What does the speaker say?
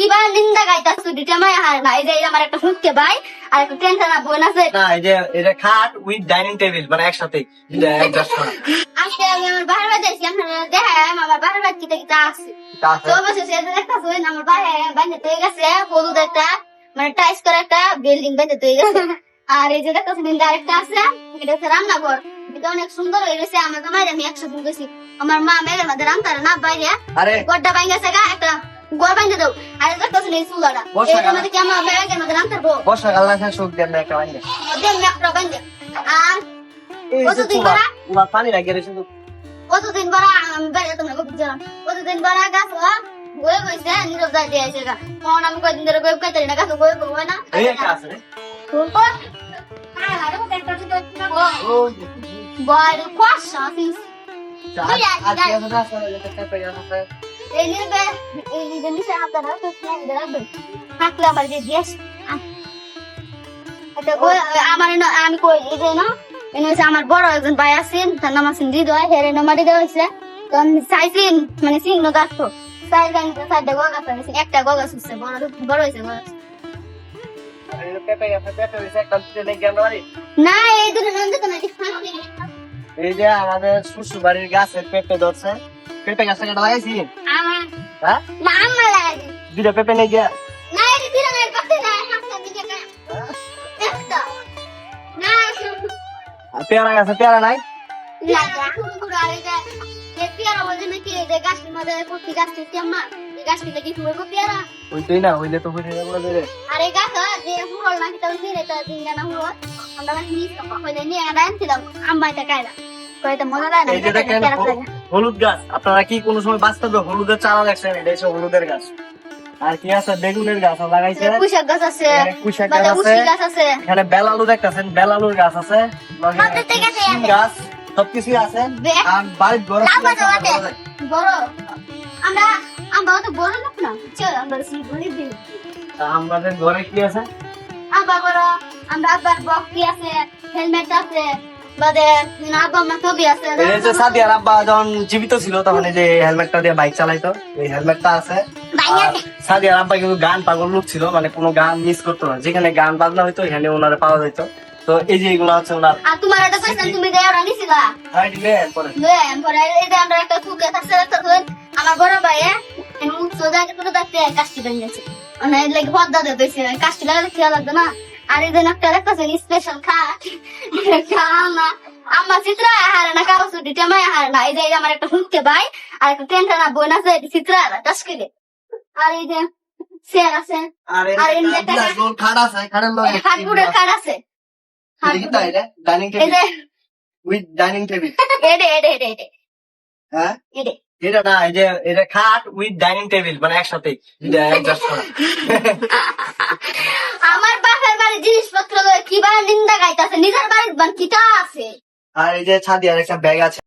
কি বা নিন্দা গাইতা ছুটিটা মাই হার না এই যে আমার একটা হুঁককে ভাই আর একটা টেনশন বোন আছে। না এই যে এটা খাট উইথ ডাইনিং টেবিল মানে একসাথে। আজকে আমি আমার বাহার বাড়ি যাইছি আপনারা আমার বাহার বাড়ি কিটা কিটা আছে। তা আছে। সেটা দেখতেছো আমার বাইরে বাইরে তৈরি গেছে হলুদ একটা মানে টাইস করা একটা বিল্ডিং বাইরে তৈরি গেছে। আর এই যে দেখতেছো নিন্দা আরেকটা আছে এটা হচ্ছে রান্নাঘর। এটা অনেক সুন্দর হয়ে গেছে আমার তো আমি একশো দিন গেছি আমার মা মেয়ের মধ্যে রান্তারে না বাইরে আরে। গড়টা বাইরে গেছে গা একটা গড় বাইরে দাও আর এটা এই চুলাটা বর্ষা এটার মধ্যে কি আমার মেয়ের মধ্যে রান্তারবো বর্ষাকাল না সুখ দেন একটা বাইরে দেন একটা বাইরে আর কতদিন করা? চুলা পানি লাগিয়ে রেখে শুধু কতদিন বড় আমি বাইরে তোমরা গপ জানো কতদিন বড় গাছ গয়ে গইছে নীরব দাই দিয়ে আছে গা কোন আমি কয়দিন ধরে গয়ে কইতে না গাছ গয়ে গয়ে না এই আছে রে। শুনতো হ্যাঁ আরে মত একটা তো ওই যে, বড় কোয়াশা ফিস চা- ওই যে, আর কি আছে না, আসলে একটা পেয়ে আছে। আমি কই যে না আমার বড় একজন ভাই আছেন তার নাম আছেন হৃদয় হেরে নামারি দেওয়া হয়েছে তো আমি চাইছিন মানে চিহ্ন গাছ তো চারটা গো গাছ আছে একটা গো গাছ হচ্ছে বড় বড় হয়েছে গো গাছ। আর এই যে পেঁপে আছে, পেঁপে হইছে একটা দুটো লেগে আমরা বাড়ি। না এই দুটো এই যে আমাদের শ্বশুর বাড়ির গাছে পেঁপে ধরছে পেঁপে গাছটা কেটে লাগাইছি আমার হ্যাঁ না আমার লাগাই দুটো পেঁপে নিয়ে গিয়া না এটা দিলে না পাতে না হাতটা দিকে না একটা না আর পেয়ারা গাছে পেয়ারা নাই না শুরু করে আর এই যে এই পেয়ারা বলছে নাকি এই যে গাছটির মধ্যে প্রতি গাছটি কেমন এই গাছটি দেখি ফুল কো পেয়ারা ওইটাই না হইলে তো হইলে যাব না রে আর এই গাছ যে ফুল নাকি তাও নিয়ে তো দিন জানা হলো আমরা নাকি নিয়ে তো হইলে নিয়ে আনা আনছিলাম আম্মা এটা খাইলা কয়টা মজা লাগে না হলুদ- গাছ। আপনারা কি কোনো সময় বাস্তবে হলুদের চারা দেখছেন? এটা হচ্ছে হলুদের গাছ। আর কি আছে? বেগুনের গাছ লাগাইছে। পুঁইশাক গাছ আছে। কুশাক গাছ আছে। এখানে বেলালু দেখতেছেন। বেলালুর গাছ আছে। গাছ সবকিছুই আছে। আর বাড়ির আছে। বড়। আমরা আমরা তো বড় লোক না। চল আমরা গরিব আমাদের ঘরে কি আছে? আব্বা বড়। আমরা আব্বার বক্সি আছে। হেলমেট আছে। বাদে আব্বা মা ছবি আছে এই যে সাদিয়ার আব্বা যখন জীবিত ছিল তখন এই যে হেলমেটটা দিয়ে বাইক চালাইতো। এই হেলমেটটা আছে। সাদিয়ার আব্বা কিন্তু গান পাগল লোক ছিল মানে কোনো গান মিস করতো না। যেখানে গান বাজনা হইতো এখানে ওনারে পাওয়া যেত তো এই যে এগুলো হচ্ছে ওনার আর তোমার একটা কোয়েশ্চেন তুমি দেয় ওরা নিছিলা? হাই দিলে পরে। লয়ে পরে এই যে আমরা একটা সুকে থাকছে একটা ধর আমার বড় ভাই সোজা করে দেখতে গেছে মানে লাগে খেয়াল না? আর এই যে একটা দেখতেছে স্পেশাল খা খানা আমার চিত্র হারে না কারও ছুটি টেমাই হারে না। এই যে আমার একটা হুঁককে ভাই আর একটা টেনশন বোন আছে চিত্র করে। আর এই যে চেয়ার আছে। আর এই যে খাট আছে dining table with dining table এডে এডে এডে এডে। হ্যাঁ? এডে। এটা না এই যে এটা খাট উইথ ডাইনিং টেবিল মানে একসাথে অ্যাডজাস্ট করা আমার বাপের বাড়ির কিবা নিন্দা গাইতাছে, নিজের বাড়ির বান কিটা আছে? আর এই যে ছাদিয়ার একটা ব্যাগ আছে।